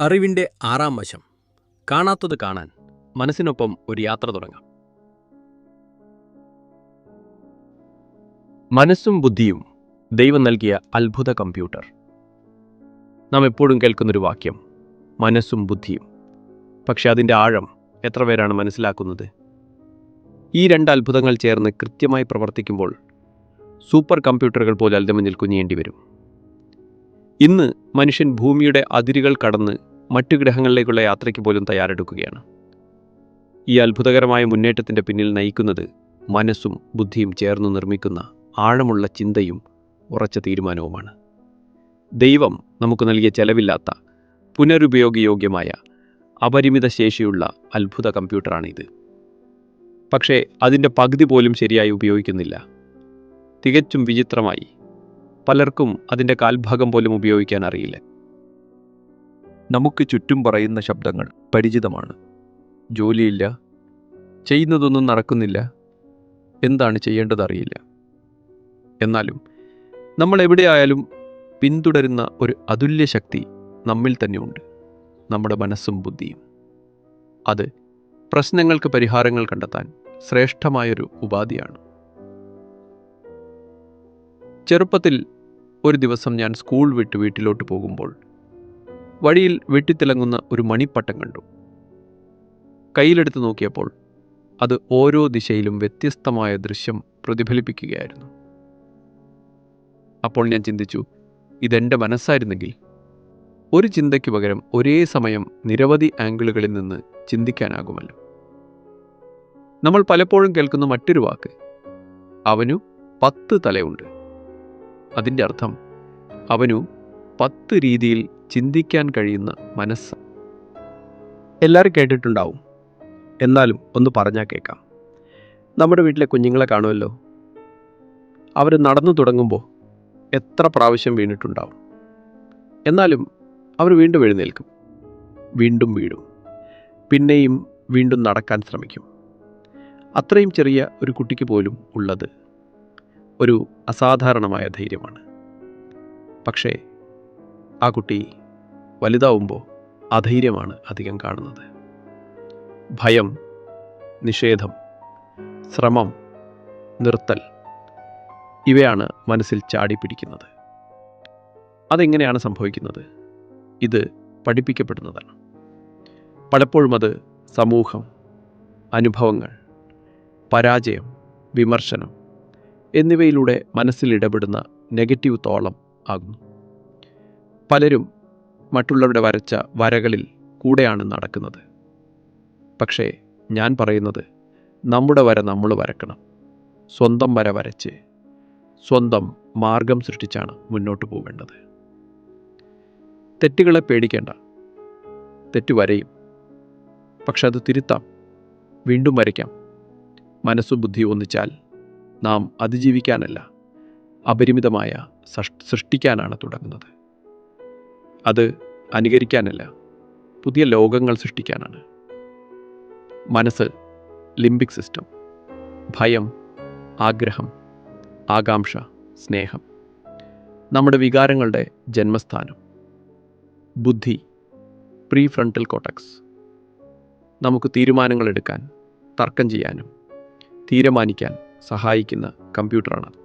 അറിവിന്റെ ആറാം വശം. കാണാത്തത് കാണാൻ മനസ്സിനൊപ്പം ഒരു യാത്ര തുടങ്ങാം. മനസ്സും ബുദ്ധിയും ദൈവം നൽകിയ അത്ഭുത കമ്പ്യൂട്ടർ. നാം എപ്പോഴും കേൾക്കുന്നൊരു വാക്യം മനസ്സും ബുദ്ധിയും. പക്ഷെ അതിന്റെ ആഴം എത്ര പേരാണ് മനസ്സിലാക്കുന്നത്? ഈ രണ്ട് അത്ഭുതങ്ങൾ ചേർന്ന് കൃത്യമായി പ്രവർത്തിക്കുമ്പോൾ സൂപ്പർ കമ്പ്യൂട്ടറുകൾ പോലെ അൽതമഞ്ഞിൽ കുഞ്ഞേണ്ടി വരും ഇന്ന് മനുഷ്യൻ ഭൂമിയുടെ അതിരുകൾ കടന്ന് മറ്റു ഗ്രഹങ്ങളിലേക്കുള്ള യാത്രയ്ക്ക് പോലും തയ്യാറെടുക്കുകയാണ്. ഈ അത്ഭുതകരമായ മുന്നേറ്റത്തിന്റെ പിന്നിൽ നയിക്കുന്നത് മനസ്സും ബുദ്ധിയും ചേർന്ന് നിർമ്മിക്കുന്ന ആഴമുള്ള ചിന്തയും ഉറച്ച തീരുമാനവുമാണ്. ദൈവം നമുക്ക് നൽകിയ ചെലവില്ലാത്ത പുനരുപയോഗയോഗ്യമായ അപരിമിത ശേഷിയുള്ള അത്ഭുത കമ്പ്യൂട്ടറാണിത്. പക്ഷേ അതിന്റെ പകുതി പോലും ശരിയായി ഉപയോഗിക്കുന്നില്ല. തികച്ചും വിചിത്രമായി. പലർക്കും അതിന്റെ കാൽഭാഗം പോലും ഉപയോഗിക്കാൻ അറിയില്ല. നമുക്ക് ചുറ്റും പറയുന്ന ശബ്ദങ്ങൾ പരിചിതമാണ്. ജോലിയില്ല. ചെയ്യുന്നതൊന്നും നടക്കുന്നില്ല. എന്താണ് ചെയ്യേണ്ടതറിയില്ല. എന്നാലും നമ്മൾ എവിടെയായാലും പിന്തുടരുന്ന ഒരു അതുല്യ ശക്തി നമ്മിൽ തന്നെയുണ്ട്. നമ്മുടെ മനസ്സും ബുദ്ധിയും. അത് പ്രശ്നങ്ങൾക്ക് പരിഹാരങ്ങൾ കണ്ടെത്താൻ ശ്രേഷ്ഠമായൊരു ഉപാധിയാണ്. ചെറുപ്പത്തിൽ ഒരു ദിവസം ഞാൻ സ്കൂൾ വിട്ട് വീട്ടിലോട്ട് പോകുമ്പോൾ വഴിയിൽ വെട്ടിത്തിളങ്ങുന്ന ഒരു മണിപ്പട്ടം കണ്ടു. കയ്യിലെടുത്ത് നോക്കിയപ്പോൾ അത് ഓരോ ദിശയിലും വ്യത്യസ്തമായ ദൃശ്യം പ്രതിഫലിപ്പിക്കുകയായിരുന്നു. അപ്പോൾ ഞാൻ ചിന്തിച്ചു ഇതെന്റെ മനസ്സായിരുന്നെങ്കിൽ ഒരു ചിന്തയ്ക്ക് പകരം ഒരേ സമയം നിരവധി ആംഗിളുകളിൽ നിന്ന് ചിന്തിക്കാനാകുമല്ലോ. നമ്മൾ പലപ്പോഴും കേൾക്കുന്ന മറ്റൊരു വാക്ക് അവനു പത്ത് തലയുണ്ട്. അതിന്റെ അർത്ഥം അവനു പത്ത് രീതിയിൽ ചിന്തിക്കാൻ കഴിയുന്ന മനസ്സ്. എല്ലാവരും കേട്ടിട്ടുണ്ടാവും. എന്നാലും ഒന്ന് പറഞ്ഞാൽ കേൾക്കാം നമ്മുടെ വീട്ടിലെ കുഞ്ഞുങ്ങളെ കാണുമല്ലോ? അവർ നടന്നു തുടങ്ങുമ്പോൾ എത്ര പ്രാവശ്യം വീണിട്ടുണ്ടാവും? എന്നാലും അവർ വീണ്ടും എഴുന്നേൽക്കും. വീണ്ടും വീഴും. പിന്നെയും വീണ്ടും നടക്കാൻ ശ്രമിക്കും. അത്രയും ചെറിയ ഒരു കുട്ടിക്ക് പോലും ഉള്ളത് ഒരു അസാധാരണമായ ധൈര്യമാണ്. പക്ഷേ ആ കുട്ടി വലുതാവുമ്പോൾ അധൈര്യമാണ് അധികം കാണുന്നത്. ഭയം നിഷേധം ശ്രമം നിർത്തൽ ഇവയാണ് മനസ്സിൽ ചാടിപ്പിടിക്കുന്നത്. അതെങ്ങനെയാണ് സംഭവിക്കുന്നത്? ഇത് പഠിപ്പിക്കപ്പെടുന്നതാണ്. പലപ്പോഴും അത് സമൂഹം അനുഭവങ്ങൾ പരാജയം വിമർശനം എന്നിവയിലൂടെ മനസ്സിൽ ഇടപെടുന്ന നെഗറ്റീവ് തോളം ആകുന്നു. പലരും മറ്റുള്ളവരുടെ വരച്ച വരകളിൽ കൂടെയാണ് നടക്കുന്നത്. പക്ഷേ ഞാൻ പറയുന്നത് നമ്മുടെ വര നമ്മൾ വരക്കണം. സ്വന്തം വര വരച്ച് സ്വന്തം മാർഗം സൃഷ്ടിച്ചാണ് മുന്നോട്ട് പോകേണ്ടത് തെറ്റുകളെ പേടിക്കേണ്ട. തെറ്റ് വരയും. പക്ഷെ അത് തിരുത്താം. വീണ്ടും വരയ്ക്കാം. മനസ്സും ബുദ്ധി ഒന്നിച്ചാൽ നാം അതിജീവിക്കാനല്ല അപരിമിതമായ സൃഷ്ടിക്കാനാണ് തുടങ്ങുന്നത്. അത് അനുകരിക്കാനല്ല പുതിയ ലോകങ്ങൾ സൃഷ്ടിക്കാനാണ്. മനസ്സ് ലിംബിക് സിസ്റ്റം ഭയം ആഗ്രഹം ആകാംക്ഷ സ്നേഹം നമ്മുടെ വികാരങ്ങളുടെ ജന്മസ്ഥാനം ബുദ്ധി പ്രീ ഫ്രണ്ടൽ കോട്ടക്സ്. നമുക്ക് തീരുമാനങ്ങൾ എടുക്കാൻ തർക്കം ചെയ്യാനും തീരുമാനിക്കാൻ സഹായിക്കുന്ന കമ്പ്യൂട്ടറാണ്